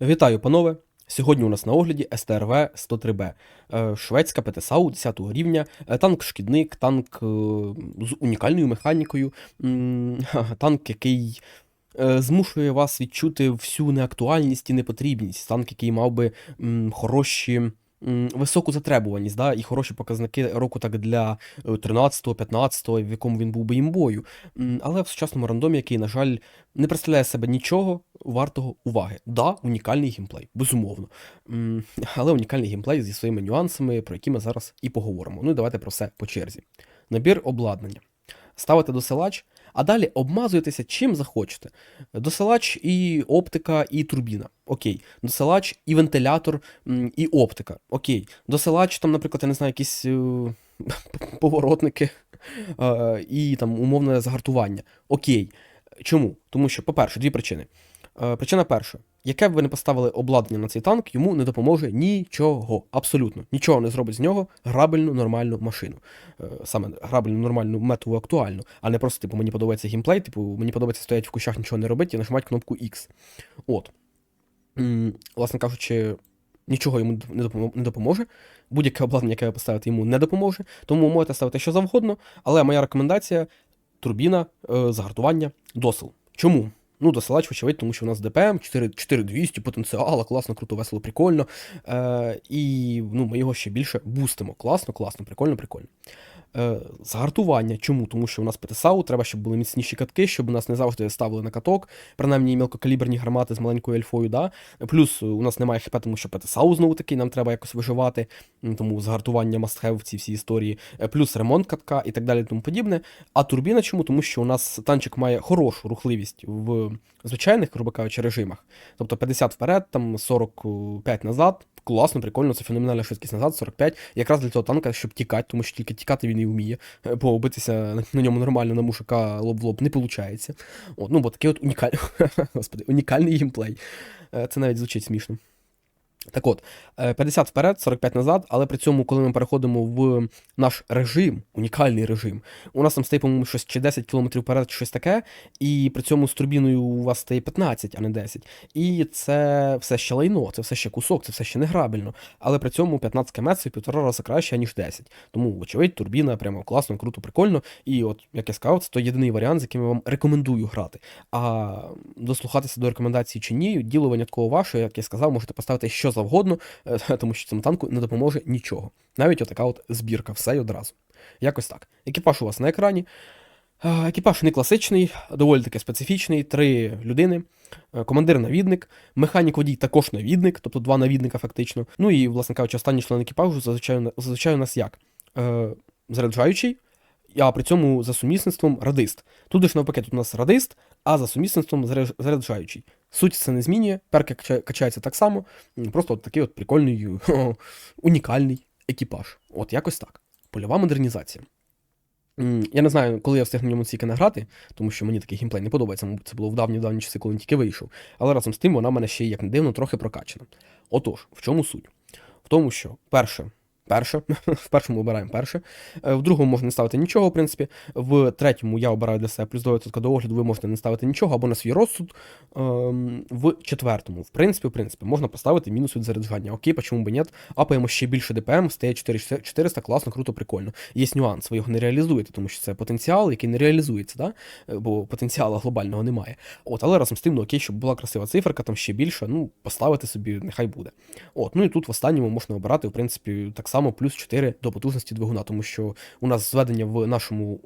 Вітаю, панове! Сьогодні у нас на огляді СТРВ 103Б, Е, шведська ПТСАУ 10 рівня, е, танк-шкідник, танк е, з унікальною механікою, танк, який змушує вас відчути всю неактуальність і непотрібність, танк, який мав би хороші. Високу затребуваність, да, і хороші показники року так для 13-го, 15-го, в якому він був би імбою. Але в сучасному рандомі, який, на жаль, не представляє себе нічого вартого уваги. Да, унікальний геймплей, безумовно. Але унікальний геймплей зі своїми нюансами, про які ми зараз і поговоримо. Ну і давайте про все по черзі. Набір обладнання. Ставите досилач, а далі обмазуєтеся чим захочете. Досилач і оптика, і турбіна. Окей. Досилач і вентилятор, і оптика. Окей. Досилач, там, наприклад, я не знаю, якісь е, поворотники е, і там умовне загартування. Окей. Чому? Тому що, по-перше, дві причини. Е, Причина перша. Яке б ви не поставили обладнання на цей танк, йому не допоможе нічого. Абсолютно. Нічого не зробить з нього грабельну нормальну машину. Е, Саме грабельну нормальну метову актуальну, а не просто, типу, мені подобається геймплей, типу, мені подобається стоять в кущах, нічого не робити і нажимати кнопку X. От. Власне кажучи, нічого йому не допоможе. Будь-яке обладнання, яке ви поставите, йому не допоможе. Тому можете ставити що завгодно. Але моя рекомендація турбіна, е, загартування, досил. Чому? Ну, досилач, вочевидь, тому що у нас ДПМ 4200, потенціала, класно, круто, весело, прикольно. Е, і ну, ми його ще більше бустимо. Класно, класно, прикольно, прикольно. Е, загартування. Чому? Тому що у нас ПТСАУ, треба, щоб були міцніші катки, щоб у нас не завжди ставили на каток, принаймні мілкокаліберні гармати з маленькою ельфою. Да? Плюс у нас немає хп, тому що ПТСАУ знову таки, нам треба якось виживати, тому загартування must have в цій всій історії, Е, плюс ремонт катка і так далі, тому подібне. А турбіна чому? Тому що у нас танчик має хорошу рухливість в звичайних, грубо кажучи, режимах. Тобто 50 вперед, там 45 назад. Класно, прикольно, це феноменальна швидкість назад, 45. Якраз для цього танка, щоб тікати, тому що тільки тікати він і вміє. Побитися Бо битися на- на ньому нормально на мушика лоб в лоб не виходить. От, ну, бо такий от унікальний, господи, унікальний геймплей. Е, Це навіть звучить смішно. Так от, е, 50 вперед, 45 назад, але при цьому, коли ми переходимо в наш режим, унікальний режим, у нас там стає, по-моєму, щось чи 10 км вперед, чи щось таке, і при цьому з турбіною у вас стає 15, а не 10. І це все ще лайно, це все ще кусок, це все ще не грабельно. Але при цьому 15 км в півтора рази краще, ніж 10. Тому, вочевидь, турбіна прямо класно, круто, прикольно. І от, як я сказав, це той єдиний варіант, з яким я вам рекомендую грати. А дослухатися до рекомендацій чи ні, діло винятково ваше, як я сказав, можете поставити що завгодно, е, тому що цьому танку не допоможе нічого. Навіть отака от збірка, все й одразу. Якось так. Екіпаж у вас на екрані. Е, Екіпаж не класичний, доволі таки специфічний, три людини. Е, Командир навідник, механік водій також навідник, тобто два навідника фактично. Ну і, власне кажучи, останній член екіпажу зазвичай, зазвичай у нас як? Заряджаючий, а при цьому за сумісництвом радист. Тут ж навпаки, тут у нас радист, а за сумісництвом заряд- заряджаючий. Суть це не змінює, перки кача- качаються так само, просто от такий от прикольний, унікальний екіпаж. От якось так. Польова модернізація. Я не знаю, коли я встигну в ньому стільки награти, тому що мені такий геймплей не подобається, мабуть, це було в давні-давні часи, коли він тільки вийшов. Але разом з тим вона в мене ще, як не дивно, трохи прокачана. Отож, в чому суть? В тому, що перше, перше, в першому обираємо перше, е, в другому можна не ставити нічого, в принципі. В третьому я обираю для себе плюс 2% до огляду, ви можете не ставити нічого або на свій розсуд. Ем, В четвертому, в принципі, в принципі, можна поставити мінус від заряджання. Окей, почему би ні? Апаємо ще більше ДПМ, стає 4400, класно, круто, прикольно. Є нюанс, ви його не реалізуєте, тому що це потенціал, який не реалізується, да? Е, бо потенціалу глобального немає. От, але разом з тим, ну окей, щоб була красива циферка, там ще більше, ну, поставити собі, нехай буде. От, ну і тут в останньому можна обирати, в принципі, так само плюс 4 до потужності двигуна, тому що у нас зведення в нашому.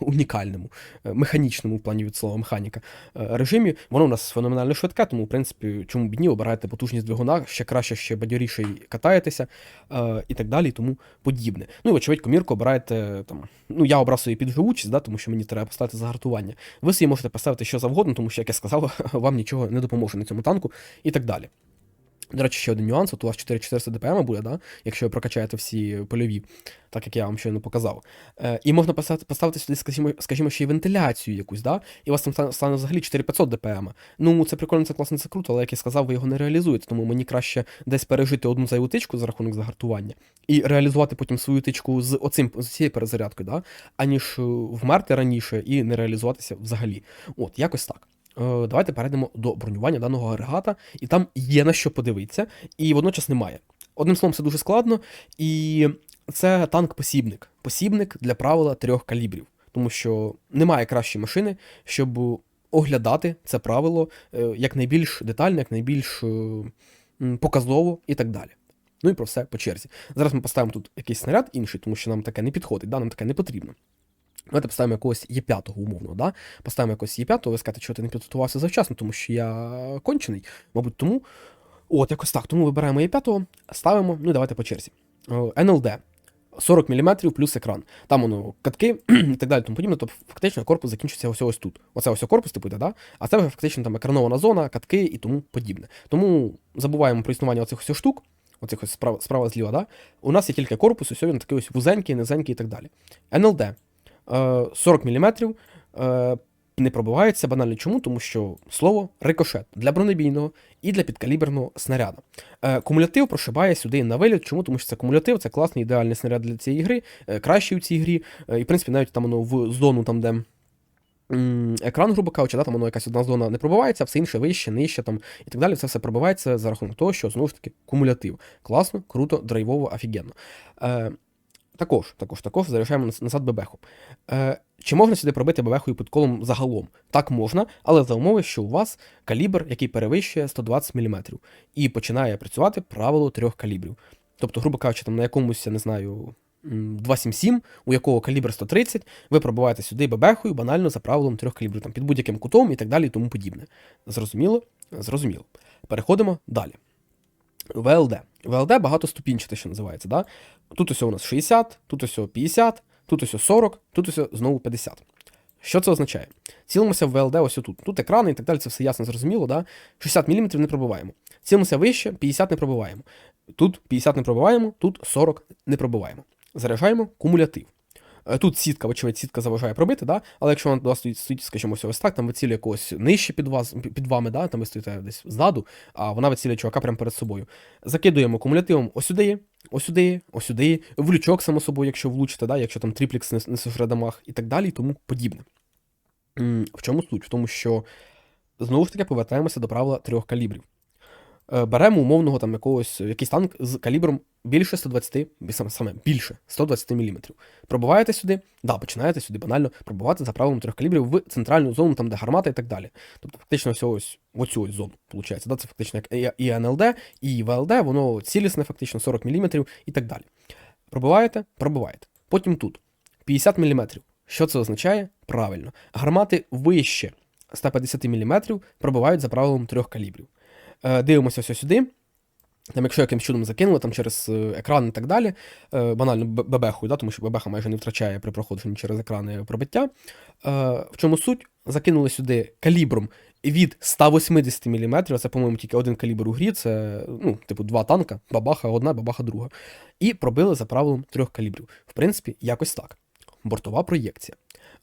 Унікальному, е, механічному в плані від слова механіка е, режимі, воно у нас феноменально швидке, тому, в принципі, чому б ні, обираєте потужність двигуна, ще краще, ще бадьоріше катаєтеся е, і так далі, і тому подібне. Ну і вочевидь, комірку обираєте там. Ну, я обрав собі підживучість, да, тому що мені треба поставити загартування. Ви собі можете поставити що завгодно, тому що, як я сказав, вам нічого не допоможе на цьому танку і так далі. До речі, ще один нюанс, от у вас 4400 ДПМ буде, да? якщо ви прокачаєте всі польові, так як я вам щойно показав. Е, і можна поставити, сюди, скажімо, скажімо, ще й вентиляцію якусь, да? і у вас там стане, взагалі 4500 ДПМ. Ну, це прикольно, це класно, це круто, але як я сказав, ви його не реалізуєте, тому мені краще десь пережити одну зайву тичку за рахунок загартування і реалізувати потім свою тичку з оцим з цією перезарядкою, да? аніж е, вмерти раніше і не реалізуватися взагалі. От, якось так. Е, давайте перейдемо до бронювання даного агрегата, і там є на що подивитися, і водночас немає. Одним словом, це дуже складно, і це танк-посібник. Посібник для правила трьох калібрів, тому що немає кращої машини, щоб оглядати це правило е, як найбільш детально, як найбільш е, показово і так далі. Ну і про все по черзі. Зараз ми поставимо тут якийсь снаряд інший, тому що нам таке не підходить, да? нам таке не потрібно. Давайте поставимо якогось Є5 умовно, да? Поставимо якогось Є5, ви скажете, що ти не підготувався завчасно, тому що я кончений, мабуть, тому. От, якось так. Тому вибираємо Є5, ставимо, ну і давайте по черзі. НЛД. 40 мм плюс екран. Там воно катки і так далі, тому подібне. Тобто фактично корпус закінчиться ось ось тут. Оце ось корпус, типу, йде, да? а це вже фактично там екранована зона, катки і тому подібне. Тому забуваємо про існування оцих ось штук, оцих ось справа, справа зліва, да? у нас є тільки корпус, ось він такий ось вузенький, низенький і так далі. НЛД 40 мм. Е, не пробивається банально чому, тому що слово рикошет для бронебійного і для підкаліберного снаряду. Е, кумулятив прошибає сюди на виліт. Чому? Тому що це кумулятив, це класний ідеальний снаряд для цієї гри, е, кращий у цій грі. Е, і, в принципі, навіть там воно в зону, там, де. Екран, грубо кажучи, да, там воно якась одна зона не пробивається, все інше вище, нижче там і так далі. Це все пробивається за рахунок того, що знову ж таки кумулятив. Класно, круто, драйвово, офігенно. Е, також, також, також заряджаємо назад бебеху. Е, чи можна сюди пробити бебехою під колом загалом? Так можна, але за умови, що у вас калібр, який перевищує 120 мм, і починає працювати правило трьох калібрів. Тобто, грубо кажучи, там на якомусь, я не знаю, м, 277, у якого калібр 130, ви пробиваєте сюди бебехою банально за правилом трьох калібрів, там під будь-яким кутом і так далі, і тому подібне. Зрозуміло? Зрозуміло. Переходимо далі. ВЛД. ВЛД багатоступінчате, що називається. Да? Тут ось у нас 60, тут ось 50, тут ось 40, тут ось знову 50. Що це означає? Цілимося в ВЛД ось тут. Тут екрани і так далі, це все ясно зрозуміло. Да? 60 мм не пробиваємо. Цілимося вище, 50 не пробиваємо. Тут 50 не пробиваємо, тут 40 не пробиваємо. Заряджаємо кумулятив. Е, Тут сітка, вочевидь, сітка заважає пробити, да? але якщо вона до вас стоїть, стоїть, скажімо, ось ось так, там вицілює якогось нижче під вас, під вами, да? там ви стоїте десь ззаду, а вона вицілює чувака прямо перед собою. Закидуємо кумулятивом ось сюди, ось сюди, ось сюди, в лючок, само собою, якщо влучите, да? якщо там тріплікс не, не сожре і так далі, і тому подібне. В чому суть? В тому, що знову ж таки повертаємося до правила трьох калібрів. Е, Беремо умовного там якогось якийсь танк з калібром більше 120, саме, більше 120 мм. Пробиваєте сюди, да, починаєте сюди банально пробувати за правилом трьох калібрів в центральну зону, там де гармата і так далі. Тобто, фактично, все ось оцю ось зону, виходить. Да? Це фактично як і- НЛД, і ВЛД, воно цілісне, фактично 40 мм і так далі. Пробиваєте, пробиваєте. Потім тут 50 мм. Що це означає? Правильно. Гармати вище 150 мм пробивають за правилом трьох калібрів. Е, Дивимося ось сюди. Там, якщо якимсь чудом закинули там через е, екран і так далі, е, банально б- бебехою, да, тому що бебеха майже не втрачає при проходженні через екрани пробиття. В чому суть? Закинули сюди калібром від 180 мм, це, по-моєму, тільки один калібр у грі, це, ну, типу, два танка, бабаха одна, бабаха друга. І пробили за правилом трьох калібрів. В принципі, якось так. Бортова проєкція.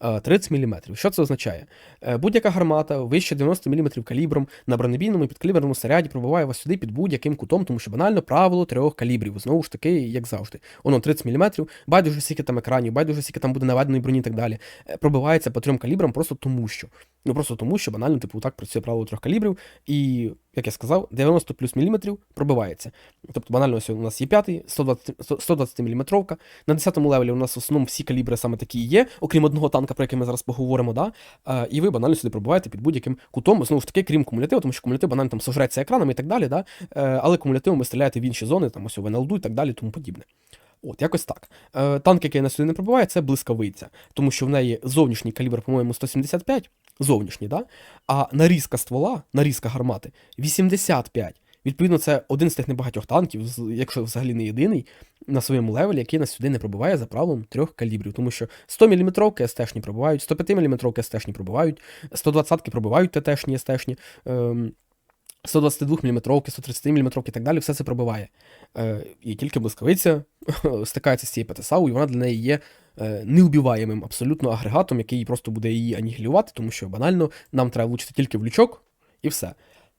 Е, 30 мм. Що це означає? Е, Будь-яка гармата вище 90 мм калібром на бронебійному і підкаліберному снаряді пробиває вас сюди під будь-яким кутом, тому що банально правило трьох калібрів. Знову ж таки, як завжди. Воно 30 мм, байдуже скільки там екранів, байдуже скільки там буде наведеної броні і так далі. Е, Пробивається по трьом калібрам просто тому, що. Ну просто тому, що банально, типу, так працює правило трьох калібрів, і, як я сказав, 90 плюс міліметрів пробивається. Тобто, банально, ось у нас є 5, 120, 120 мм. На 10-му левелі у нас в основному всі калібри саме такі і є, окрім одного танка, про який ми зараз поговоримо, да? І ви банально сюди пробуваєте під будь-яким кутом, знову ж таки, крім кумулятиву, тому що кумулятив банально там сожреться екранами і так далі, да? Е, але кумулятивом ви стріляєте в інші зони, там ось в НЛД і так далі, тому подібне. От, якось так. Е, танк, який на сюди не пробиває, це блискавиця, тому що в неї зовнішній калібр, по-моєму, 175, зовнішній, да? а нарізка ствола, нарізка гармати 85. Відповідно, це один з тих небагатьох танків, якщо взагалі не єдиний, на своєму левелі, який нас сюди не пробиває за правилом трьох калібрів. Тому що 100 мм СТшні пробивають, 105 мм СТшні пробивають, 120-ки пробивають ТТшні СТшні, ем, 122 мм, 130 мм і так далі, все це пробиває. Е, і тільки блискавиця стикається з цією ПТСАУ, і вона для неї є неубіваємим абсолютно агрегатом, який просто буде її анігілювати, тому що банально нам треба влучити тільки в лючок, і все.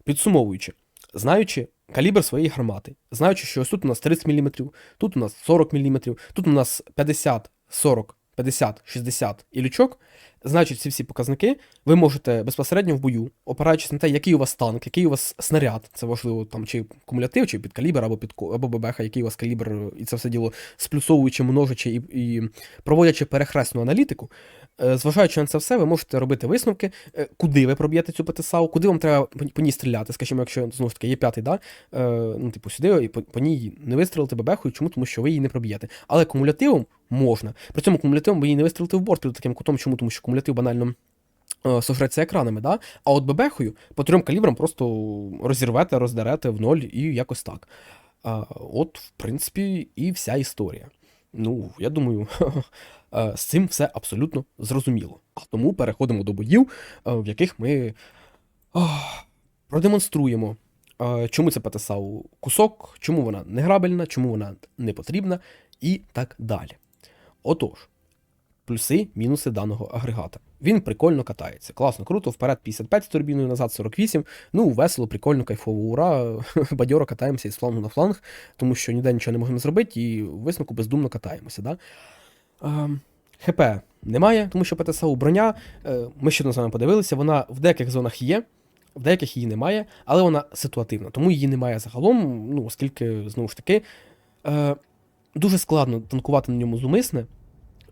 Підсумовуючи, знаючи калібр своєї гармати, знаючи, що ось тут у нас 30 мм, тут у нас 40 мм, тут у нас 50, 40, 50, 60 і лючок, значить ці всі показники, ви можете безпосередньо в бою, опираючись на те, який у вас танк, який у вас снаряд, це важливо там чи кумулятив, чи під калібр, або під або ББХ, який у вас калібр, і це все діло сплюсовуючи, множачи і, і проводячи перехресну аналітику. Е, Зважаючи на це все, ви можете робити висновки, е, куди ви проб'єте цю ПТСАУ, куди вам треба по- ній стріляти. Скажімо, якщо знову ж таки є п'ятий, да? е, ну, типу, сюди і по, ній не вистрілити бебехою. Чому? Тому що ви її не проб'єте. Але кумулятивом можна. При цьому кумулятивом ви її не вистрілити в борт під таким кутом. Чому? Тому що кумулятив банально. Сожреться екранами, да? а от бебехою по трьом калібрам просто розірвете, роздерете в ноль і якось так. От, в принципі, і вся історія. Ну, я думаю, з цим все абсолютно зрозуміло. А тому переходимо до боїв, е, в яких ми продемонструємо, е, чому це ПТСАУ кусок, чому вона не грабельна, чому вона не потрібна і так далі. Отож, плюси, мінуси даного агрегата. Він прикольно катається. Класно, круто, вперед 55 з турбіною, назад 48. Ну, весело, прикольно, кайфово, ура. Бадьоро катаємося із флангу на фланг, тому що ніде нічого не можемо зробити, і висновку бездумно катаємося. Да? Ем, ХП немає, тому що ПТСАУ броня. е, Ми ще з вами подивилися, вона в деяких зонах є, в деяких її немає, але вона ситуативна, тому її немає загалом, ну, оскільки, знову ж таки, е, дуже складно танкувати на ньому зумисне.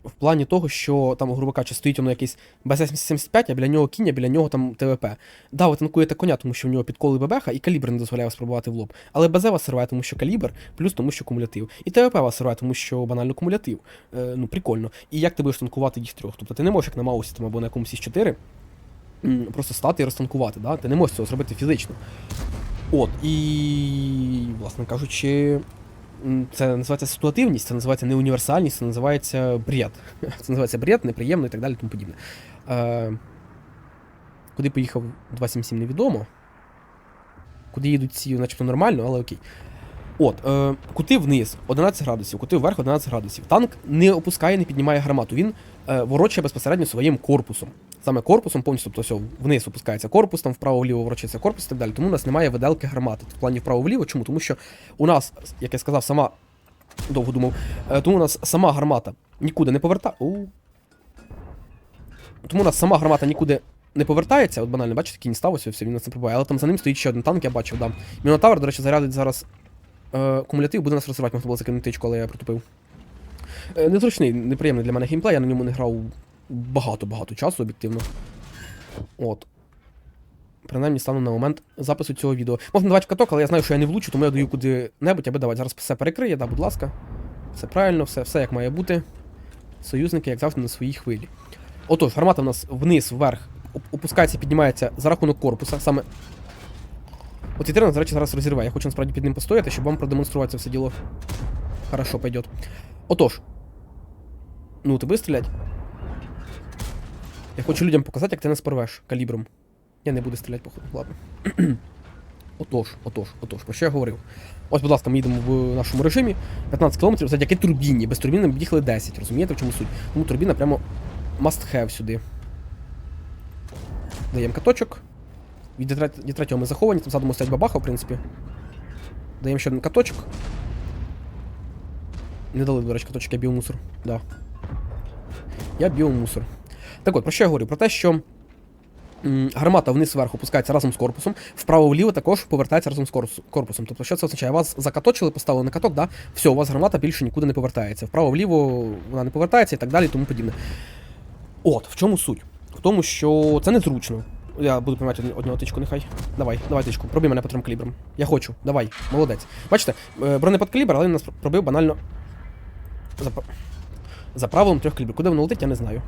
В плані того, що там, грубо кажучи, стоїть воно якийсь БС-75, а біля нього кінь, а біля нього там ТВП. Да, ви танкуєте коня, тому що в нього підколи ББХ, і калібр не дозволяє вас пробувати в лоб. Але БЗ вас сирває, тому що калібр, плюс тому, що кумулятив. І ТВП вас сирває, тому що банально кумулятив. Е, ну, прикольно. І як ти будеш танкувати їх трьох? Тобто ти не можеш як на маусі там, або на якомусь із 4 просто стати і розтанкувати, да? ти не можеш цього зробити фізично. От, і, власне кажучи, це називається ситуативність, це називається неуніверсальність, це називається бред. Це називається бред, неприємно і так далі, тому подібне. Е, куди поїхав 277 невідомо. Куди їдуть ці, начебто нормально, але окей. От, е, кути вниз 11 градусів, кути вверх 11 градусів. Танк не опускає, не піднімає гармату. Він е, ворочає безпосередньо своїм корпусом. Саме корпусом повністю, тобто все, вниз опускається корпус, там вправо-вліво ворочається корпус і так далі. Тому у нас немає виделки гармати. В плані вправо-вліво. Чому? Тому що у нас, як я сказав, сама довго думав, е, тому у нас сама гармата нікуди не повертає. Тому у нас сама гармата нікуди не повертається. От банально, бачите, кінь став, ось все, він нас не пробуває. Але там за ним стоїть ще один танк, я бачив, да. Мінотавр, до речі, зарядить зараз е, кумулятив, буде нас розривати, можна було закинути тичку, але я протупив. Е, незручний, неприємний для мене геймплей, я на ньому не грав багато-багато часу, об'єктивно. От. Принаймні стану на момент запису цього відео. Можна давати в каток, але я знаю, що я не влучу, тому я даю куди-небудь, аби давати. Зараз все перекриє, да, будь ласка. Все правильно, все, все як має бути. Союзники, як завжди, на своїй хвилі. Отож, гармата в нас вниз, вверх, оп- опускається, піднімається за рахунок корпуса. Саме. От і до речі, зараз розірве. Я хочу насправді під ним постояти, щоб вам продемонструвати це все діло. Хорошо пойдет. Отож. Ну, ти будеш стріляти? Я хочу людям показати, як ти нас порвеш калібром. Я не буду стріляти, походу, ладно. отож, отож, отож, про що я говорив? Ось, будь ласка, ми їдемо в нашому режимі. 15 км завдяки турбіні. Без турбіни ми їхали 10, розумієте, в чому суть? Тому турбіна прямо must have сюди. Даємо каточок. Від D3 D3 ми заховані, там задуму стоять бабаха, в принципі. Даємо ще один каточок. Не дали, до речі, каточок, я біомусор. Да. Я біомусор. Так от, про що я говорю? Про те, що гармата вниз вверх опускається разом з корпусом, вправо-вліво також повертається разом з корпусом. Тобто, що це означає? Вас закаточили, поставили на каток, да? все, у вас гармата більше нікуди не повертається. Вправо-вліво вона не повертається і так далі, і тому подібне. От, в чому суть? В тому, що це незручно. Я буду приймати од- одну тичку, нехай. Давай, давай тичку. Пробій мене по трьом калібром. Я хочу. Давай, молодець. Бачите, бронеподкалібр, бронепод калібр, але він нас пробив банально. За, за правилом трьох калібрів. Куди воно летить, я не знаю.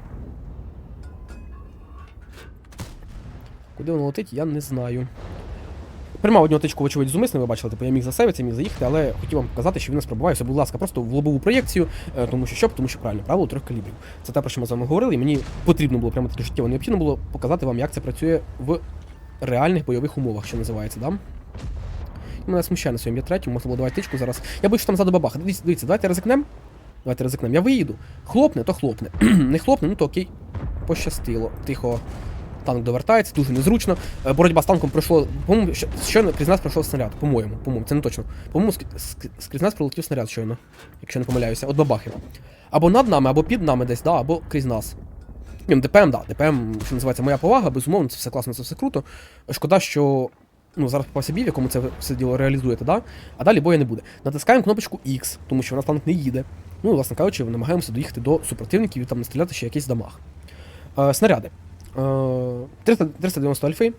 Куди воно летить, я не знаю. Приймав одну тичку, вочевидь, зумисно, ви бачили, типу я міг засейвитися, міг заїхати, але хотів вам показати, що він нас пробиває. Все, будь ласка, просто в лобову проєкцію, е, тому що що? Тому що правильно, правило трьох калібрів. Це те, про що ми з вами говорили, і мені потрібно було прямо таке життєво необхідно було показати вам, як це працює в реальних бойових умовах, що називається, да? Мене смущає на своєму третьому, можна було давати тичку зараз. Я боюсь, що там ззаду бабаха. Дивіться, дивіться, давайте ризикнем. Давайте ризикнем. Я виїду. Хлопне, то хлопне. не хлопне, ну то окей. Пощастило. Тихо. Танк довертається, дуже незручно. Е, Боротьба з танком пройшло. По-моєму, щойно крізь нас пройшов снаряд. По-моєму, по-моєму, це не точно. По-моєму, ск- ск- скрізь нас пролетів снаряд щойно, якщо не помиляюся. От бабахи. Або над нами, або під нами десь, да, або крізь нас. Ні, ну, ДПМ, да, ДПМ, що називається моя повага, безумовно, це все класно, це все круто. Шкода, що ну, зараз попався бій, в якому це все діло реалізуєте, да? а далі боя не буде. Натискаємо кнопочку X, тому що в нас танк не їде. Ну, власне кажучи, намагаємося доїхати до супротивників і там настріляти ще якийсь дамаг. Е, снаряди. Е, 300, 390 альфи.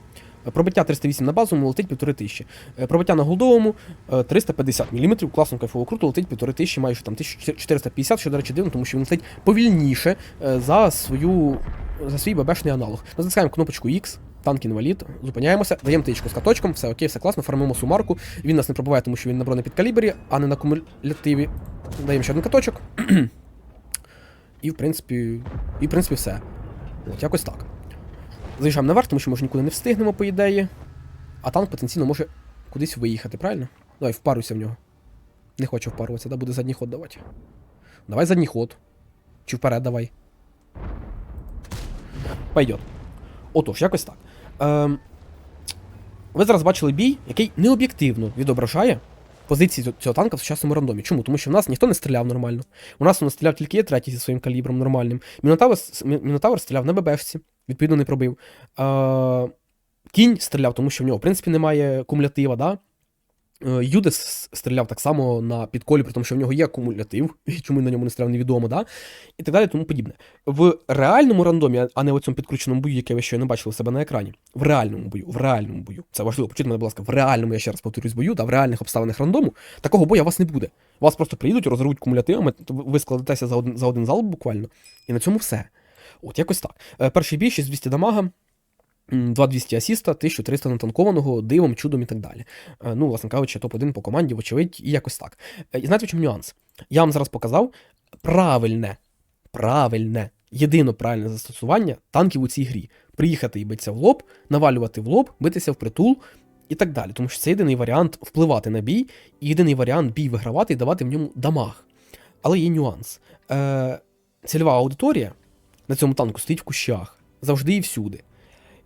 Е, Пробиття 308 на базовому летить 1500. Е, Пробиття на голдовому е, 350 мм, класно кайфово круто, летить 1500, майже там 1450, що, до речі, дивно, тому що він летить повільніше е, за свою за свій ББшний аналог. Натискаємо кнопочку X, танк інвалід, зупиняємося, даємо тичку з каточком, все окей, все класно, фармимо сумарку. Він нас не пробиває, тому що він на бронепідкалібрі, а не на кумулятиві. Даємо ще один каточок. І в принципі, і в принципі все. От якось так. Заїжджаємо наверх, тому що ми ж нікуди не встигнемо, по ідеї. А танк потенційно може кудись виїхати, правильно? Давай, впаруйся в нього. Не хочу впаруватися, да буде задній ход давати. Давай задній ход. Чи вперед давай. Пойдет. Отож, якось так. Ем, ви зараз бачили бій, який необ'єктивно відображає позиції цього- танка в сучасному рандомі. Чому? Тому що в нас ніхто не стріляв нормально. У нас нас стріляв тільки є третій зі своїм калібром нормальним. Мінотавр, Мінотавр стріляв на ББшці, відповідно не пробив. Кінь стріляв, тому що в нього, в принципі, немає кумулятива, да? Е, Юдес стріляв так само на підколі, при тому, що в нього є кумулятив, і чому на ньому не стріляв, невідомо, да? і так далі, тому подібне. В реальному рандомі, а не в цьому підкрученому бою, яке ви ще не бачили себе на екрані. В реальному бою, в реальному бою. Це важливо, почуйте мене, будь ласка, в реальному, я ще раз повторюсь, бою, да, в реальних обставинах рандому, такого бою у вас не буде. Вас просто приїдуть, розорвуть кумулятивами, ви- складетеся за один, за один залп буквально, і на цьому все. От якось так. Е, Перший бій 6200 дамага. М, 2200 асіста, 1300 натанкованого, дивом, чудом і так далі. Е, Ну, власне кажучи, топ-1 по команді, вочевидь, і якось так. Е, І знаєте, в чому нюанс? Я вам зараз показав правильне, правильне, єдино правильне застосування танків у цій грі. Приїхати і битися в лоб, навалювати в лоб, битися в притул і так далі. Тому що це єдиний варіант впливати на бій, і єдиний варіант бій вигравати і давати в ньому дамаг. Але є нюанс. Е, цільова аудиторія на цьому танку стоїть в кущах завжди і всюди.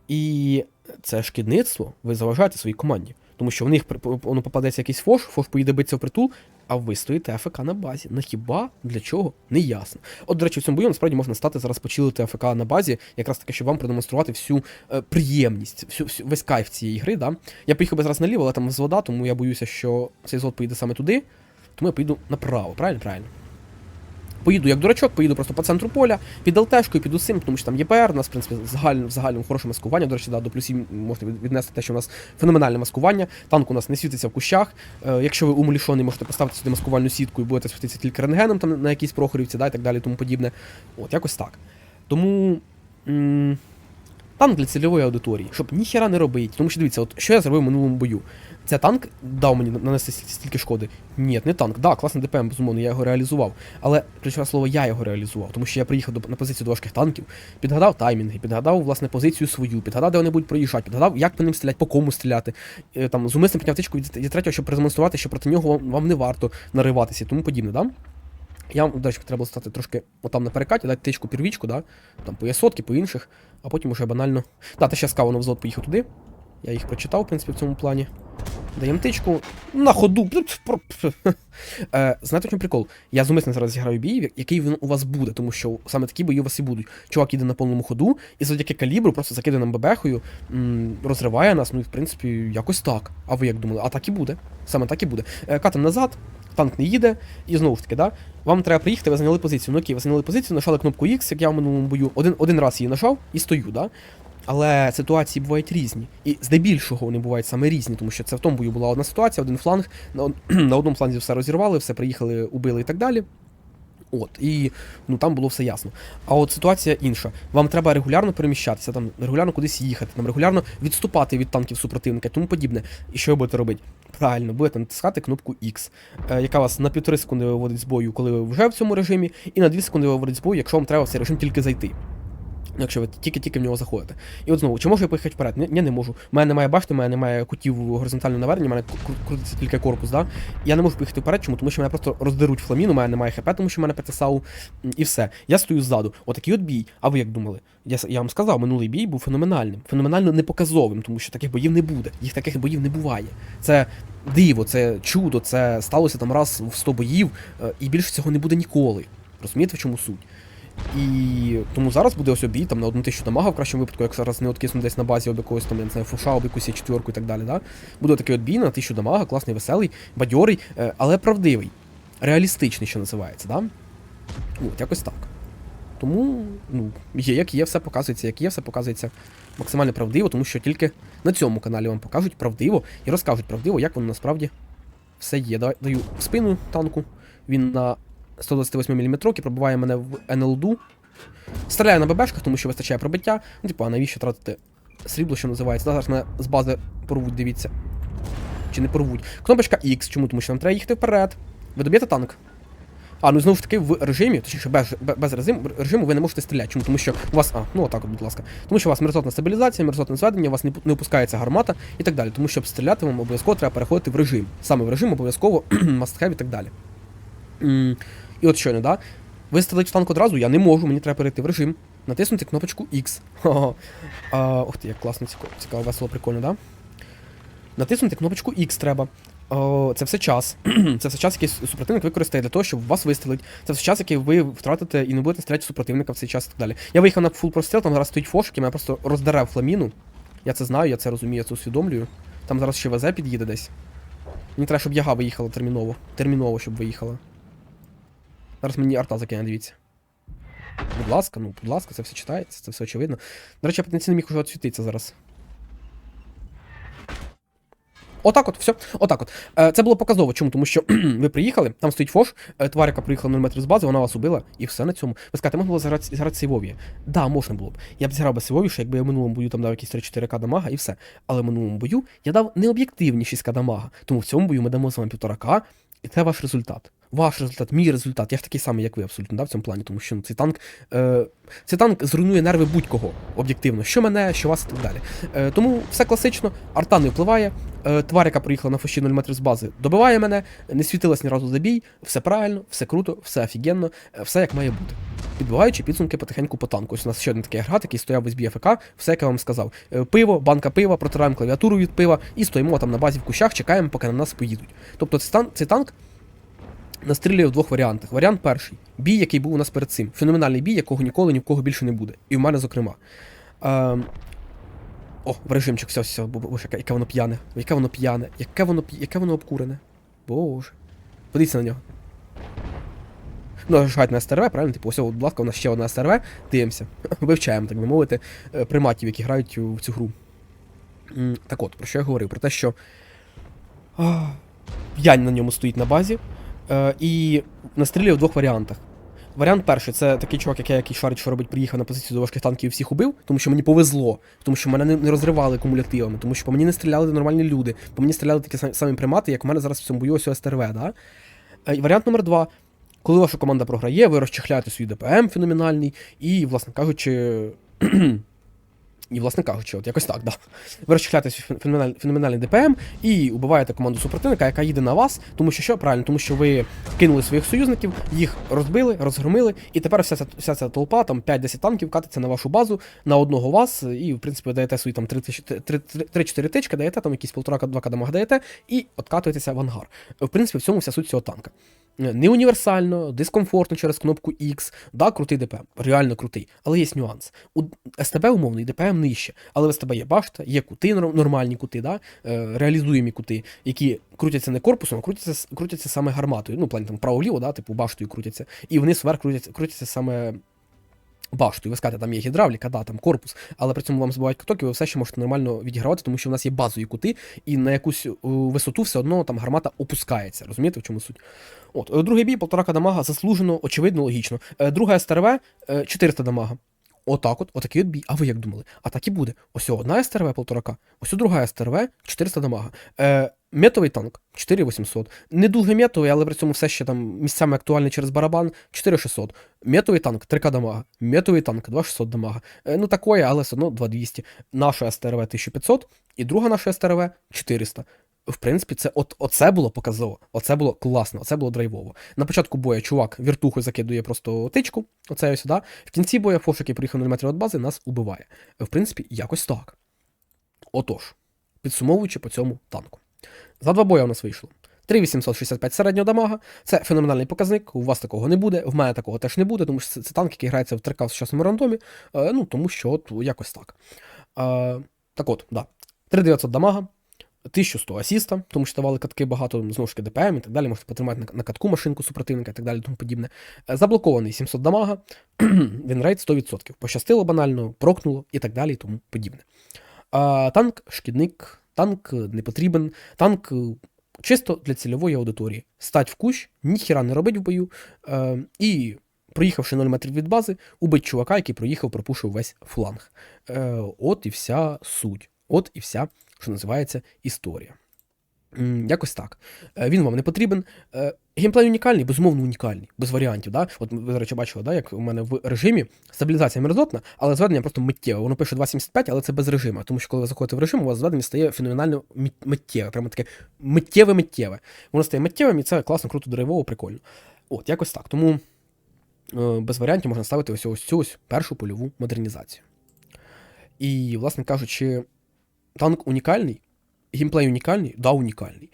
І це шкідництво ви заважаєте своїй команді. Тому що в них воно попадеться якийсь фош, фош поїде битися в притул, а ви стоїте АФК на базі. На хіба для чого? Не ясно. От, до речі, в цьому бою насправді можна стати зараз почилити АФК на базі, якраз таки, щоб вам продемонструвати всю е, приємність, всю, всю весь кайф цієї гри. Да? Я поїхав би зараз наліво, але там звода, тому я боюся, що цей звод поїде саме туди, тому я поїду направо, правильно? Правильно. Поїду як дурачок, поїду просто по центру поля, під ЛТшкою, під усім, тому що там ЄПР, у нас, в принципі, загально, в загальному хороше маскування. До речі, да, до плюсів можете віднести те, що у нас феноменальне маскування. Танк у нас не світиться в кущах. Е, якщо ви умалішоний, можете поставити сюди маскувальну сітку і будете світитися тільки рентгеном там на якійсь прохорівці, да, і так далі, тому подібне. От, якось так. Тому. М- Танк для цільової аудиторії, щоб ніхера не робити. Тому що дивіться, от що я зробив в минулому бою. Це танк дав мені нанести стільки- шкоди. Ні, не танк. Да, класний ДПМ, безумовно, я його реалізував. Але ключове слово я його реалізував, тому що я приїхав до, на позицію до важких танків, підгадав таймінги, підгадав власне позицію свою, підгадав, де вони будуть проїжджати, підгадав, як по ним стріляти, по кому стріляти. Е, Там зумисно підняв тичку від третього, щоб продемонструвати, що проти нього вам, вам не варто нариватися і тому подібне, да? Я вам, до речі, треба було стати трошки отам на перекаті, дати тичку первічку, да? там по ясотки, по інших, а потім уже банально. Да, ти ще скавано в взвод поїхав туди. Я їх прочитав, в принципі, в цьому плані. Даємо тичку на ходу. Е, знаєте, в чому прикол? Я зумисно зараз зіграю бій, який він у вас буде, тому що саме такі бої у вас і будуть. Чувак іде на повному ходу, і завдяки калібру просто закидає нам бебехою, розриває нас, ну і в принципі якось так. А ви як думали? А так і буде. Саме так і буде. Е, катим назад, танк не їде, і знову ж таки, да? Вам треба приїхати, ви зайняли позицію. Ну окей, ви зайняли позицію, нажали кнопку X, як я в минулому бою. Один, один раз її нажав і стою, да? Але ситуації бувають різні. І здебільшого вони бувають саме різні, тому що це в тому бою була одна ситуація, один фланг, на, на одному фланзі все розірвали, все приїхали, убили і так далі. От, і ну там було все ясно. А от ситуація інша. Вам треба регулярно переміщатися, там регулярно кудись їхати, там регулярно відступати від танків супротивника тому подібне. І що ви будете робити? Правильно, будете натискати кнопку X, е, яка вас на півтори секунди виводить з бою, коли ви вже в цьому режимі, і на 2 секунди виводить з бою, якщо вам треба в цей режим тільки зайти. Якщо ви тільки-тільки в нього заходите. І от знову, чи можу я поїхати вперед? Ні, ні, не можу. У мене немає башти, у мене немає кутів горизонтального навернення, у мене крутиться тільки корпус, да? Я не можу поїхати вперед, чому? Тому що мене просто роздеруть фламін, у мене немає хп, тому що в мене ПТСАУ, і все. Я стою ззаду. Отакий от бій. А ви як думали? Я, я вам сказав, минулий бій був феноменальним, феноменально непоказовим, тому що таких боїв не буде. Їх таких боїв не буває. Це диво, це чудо, це сталося там раз в 100 боїв, е, і більше цього не буде ніколи. Розумієте, в чому суть? І тому зараз буде ось обій там на одну тисячу дамага в кращому випадку, як зараз не откисну десь на базі об якогось там, я не знаю, фуша, об якусь четверку і так далі. Да? Буде такий от бій на тисячу дамага, класний, веселий, бадьорий, е, але правдивий. Реалістичний, що називається, да? От, якось так. Тому, ну, є, як є, все показується, як є, все показується максимально правдиво, тому що тільки на цьому каналі вам покажуть правдиво і розкажуть правдиво, як воно насправді все є. Да- Даю в спину танку. Він на 128 мм пробиває мене в НЛДу. Стріляю на ББшках, тому що вистачає пробиття. Ну, типу, а навіщо тратити срібло, що називається? Зараз мене з бази порвуть, дивіться. Чи не порвуть. Кнопочка X. Чому? Тому що нам треба їхати вперед. Ви доб'єте танк? А, ну знову ж таки, в режимі, точніше, без, без режиму, режиму ви не можете стріляти. Чому? Тому що у вас. А, ну отак, будь ласка. Тому що у вас мерзотна стабілізація, мерзотне зведення, у вас не, не опускається гармата і так далі. Тому щоб стріляти вам обов'язково треба переходити в режим. Саме в режим обов'язково must have і так далі. І от щойно, да? Вистрілити в танк одразу я не можу, мені треба перейти в режим, натиснути кнопочку X. Ух ти, як класно, цікаво, весело, прикольно, да? Натиснути кнопочку X треба. О, це все час. це все час, який супротивник використає для того, щоб вас вистрілити. Це все час, який ви втратите і не будете стріляти супротивника в цей час і так далі. Я виїхав на фул простріл, там зараз стоїть фошик, і мене просто роздерев фламіну. Я це знаю, я це розумію, я це усвідомлюю. Там зараз ще ВЗ під'їде десь. Мені треба, щоб яга виїхала терміново. Терміново, щоб виїхала. Зараз мені арта закине, дивіться. Будь ласка, ну, будь ласка, це все читається, це все очевидно. До речі, я потенційно міг уже відсвітитися зараз. Отак от, все. Отак от. Е, це було показово. Чому? Тому що ви приїхали, там стоїть фош, е, тварь, яка приїхала 0 метрів з бази, вона вас убила, і все на цьому. Ви скажете, можна було зіграти, зіграти Сівові. Да, можна було б. Я б зіграв би Сівовіше, якби я в минулому бою там дав якісь 3-4к дамага і все. Але в минулому бою я дав необ'єктивні 6к дамага. Тому в цьому бою ми дамо з вами 1,5к, і це ваш результат. Ваш результат, мій результат. Я ж такий самий, як ви, абсолютно, да, в цьому плані, тому що ну, цей танк. Е, цей танк зруйнує нерви будь-кого об'єктивно, що мене, що вас і так далі. Е, тому все класично, арта не впливає. Е, тварь, яка приїхала на фощі 0 метрів з бази, добиває мене, не світилась ні разу за бій, все правильно, все круто, все офігенно, е, все як має бути. Підбиваючи підсумки потихеньку по танку. Ось у нас ще один такий агрегат, який стояв без БФК, все як я вам сказав. Е, Пиво, банка пива, протираємо клавіатуру від пива і стоїмо там на базі в кущах, чекаємо, поки на нас поїдуть. Тобто цей танк настрілює в двох варіантах. Варіант перший бій, який був у нас перед цим. Феноменальний бій, якого ніколи ні в кого більше не буде. І в мене, зокрема. Ем... О, в режимчик, все, все, боже, яке, яке воно п'яне. Яке воно п'яне, яке воно яке воно обкурене. Боже. Подивіться на нього. Ну, жать на СТРВ, правильно? Типу, ось, будь ласка, у нас ще одна СТРВ, дивимося. Вивчаємо, так би мовити, е, приматів, які грають в цю гру. Так от, про що я говорив? Про те, що. П'янь на ньому стоїть на базі. Е, і настрілює в двох варіантах. Варіант перший це такий чувак, як який шарить, що робить, приїхав на позицію до важких танків і всіх убив, тому що мені повезло, тому що мене не, розривали кумулятивами, тому що по мені не стріляли нормальні люди, по мені стріляли такі самі, примати, як у мене зараз в цьому бою ось СТРВ. Да? Е, і варіант номер два. Коли ваша команда програє, ви розчехляєте свій ДПМ феноменальний, і, власне кажучи. І, власне кажучи, от якось так, да. Ви розчехляєте феноменаль, феноменальний ДПМ і убиваєте команду супротивника, яка їде на вас, тому що що правильно, тому що ви кинули своїх союзників, їх розбили, розгромили, і тепер вся ця, вся ця толпа, там 5-10 танків, катиться на вашу базу, на одного вас, і, в принципі, даєте свої там 3-4 тички, даєте, там якісь 1,5-2 кадамага даєте, і откатуєтеся в ангар. В принципі, в цьому вся суть цього танка. Не універсально, дискомфортно через кнопку X. Да, крутий ДПМ, реально крутий. Але є нюанс. У СТБ умовний ДПМ нижче, але в СТБ є башта, є кути, нормальні кути, да, е, реалізуємі кути, які крутяться не корпусом, а крутяться, крутяться саме гарматою. Ну, плані там право-ліво, да, типу баштою крутяться. І вниз вверх крутяться, крутяться саме баштою. Ви скажете, там є гідравліка, да, там корпус, але при цьому вам збивають куток, і ви все ще можете нормально відігравати, тому що в нас є базові кути, і на якусь е, висоту все одно там гармата опускається. Розумієте, в чому суть? От, е, другий бій, полтора дамага, заслужено, очевидно, логічно. Е, Друга СТРВ е, 400 дамага. Отак от, отакий от бій. А ви як думали? А так і буде. Ось одна СТРВ полторака, ось друга СТРВ 400 дамага. Метовий танк 4800. Не дуже метовий, але при цьому все ще там місцями актуальний через барабан 4600. Метовий танк 3К дамага. Метовий танк 2600 дамага. Е, ну такое, але все одно 2200. Наша СТРВ 1500 і друга наша СТРВ 400. В принципі, це от, оце було показово, оце було класно, оце було драйвово. На початку боя чувак віртухою закидує просто тичку, оце ось сюди. В кінці боя Фош, який приїхав на метрів від бази, нас убиває. В принципі, якось так. Отож, підсумовуючи по цьому танку. За два бої у нас вийшло 3865 середнього дамага. Це феноменальний показник. У вас такого не буде, в мене такого теж не буде, тому що це, танк, який грається в 3К в сучасному рандомі. Е, ну, тому що от якось так. Е, так от, да. 3900 дамага. 1100 асіста, тому що давали катки багато, знову ж таки, ДПМ і так далі, можете потримати на, катку машинку супротивника і так далі, тому подібне. Е, Заблокований 700 дамага, вінрейт 100%. Пощастило банально, прокнуло і так далі, тому подібне. А, танк шкідник, танк е, не потрібен, танк е, чисто для цільової аудиторії. Стать в кущ, ніхіра не робить в бою, е, і, проїхавши 0 метрів від бази, убить чувака, який проїхав, пропушив весь фланг. Е, от і вся суть. От і вся, що називається, історія. Якось так. Е, Він вам не потрібен. Е, Геймплей унікальний, безумовно унікальний, без варіантів. Да? От ви, до речі, бачили, да, як у мене в режимі стабілізація мерзотна, але зведення просто миттєве. Воно пише 2.75, але це без режиму. Тому що коли ви заходите в режим, у вас зведення стає феноменально миттєве. Прямо таке миттєве-миттєве. Воно стає миттєвим, і це класно, круто, драйвово, прикольно. От, якось так. Тому е, без варіантів можна ставити ось, ось цю ось першу польову модернізацію. І, власне кажучи, танк унікальний, геймплей унікальний, да, унікальний.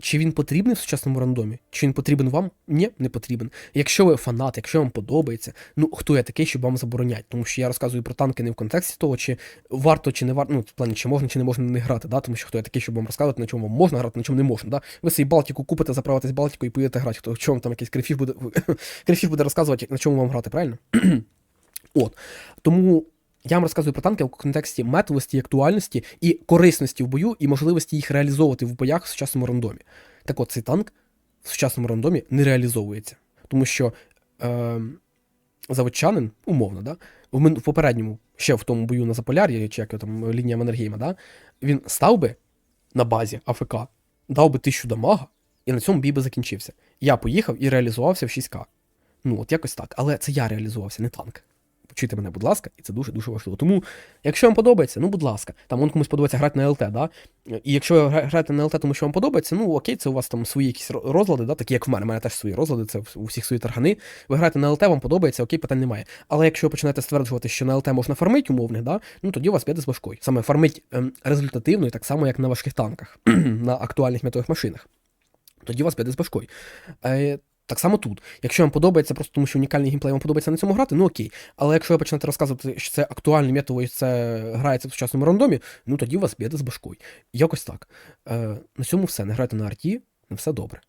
Чи він потрібний в сучасному рандомі? Чи він потрібен вам? Ні, не потрібен. Якщо ви фанат, якщо вам подобається, ну хто я такий, щоб вам заборонять? Тому що я розказую про танки не в контексті того, чи варто чи не варто, ну в плані, чи можна, чи не можна не грати, да? тому що хто я такий, щоб вам розказувати, на чому вам можна грати, на чому не можна. Да? Ви собі Балтику купите, заправитесь Балтику і поїдете грати. Хто в чому там якийсь крифів буде крифів буде розказувати, на чому вам грати, правильно? От. Тому я вам розказую про танки в контексті метовості, актуальності і корисності в бою, і можливості їх реалізовувати в боях в сучасному рандомі. Так от цей танк в сучасному рандомі не реалізовується. Тому що е, заводчанин, умовно, да, в, в попередньому, ще в тому бою на Заполяр'ї, чи як там лінія Маннергейма, да, він став би на базі АФК, дав би тисячу дамага, і на цьому бій би закінчився. Я поїхав і реалізувався в 6К. Ну, от якось так. Але це я реалізувався, не танк. Почуйте мене, будь ласка, і це дуже-дуже важливо. Тому, якщо вам подобається, ну будь ласка, там вон комусь подобається грати на ЛТ, да? І якщо ви граєте на ЛТ, тому що вам подобається, ну окей, це у вас там свої якісь розлади, да? такі як в мене, у мене теж свої розлади, це у всіх свої таргани. Ви граєте на ЛТ, вам подобається, окей, питань немає. Але якщо ви починаєте стверджувати, що на ЛТ можна фармити умовних, да? ну тоді у вас піде з башкою. Саме фармить ем, результативно і так само, як на важких танках, на актуальних метових машинах. Тоді у вас піде з башкою. Так само тут. Якщо вам подобається, просто тому що унікальний геймплей вам подобається на цьому грати, ну окей. Але якщо ви почнете розказувати, що це актуальне метово і це грається в сучасному рандомі, ну тоді у вас біда з башкою. Якось так. Е, на цьому все. Не грайте на арті, все добре.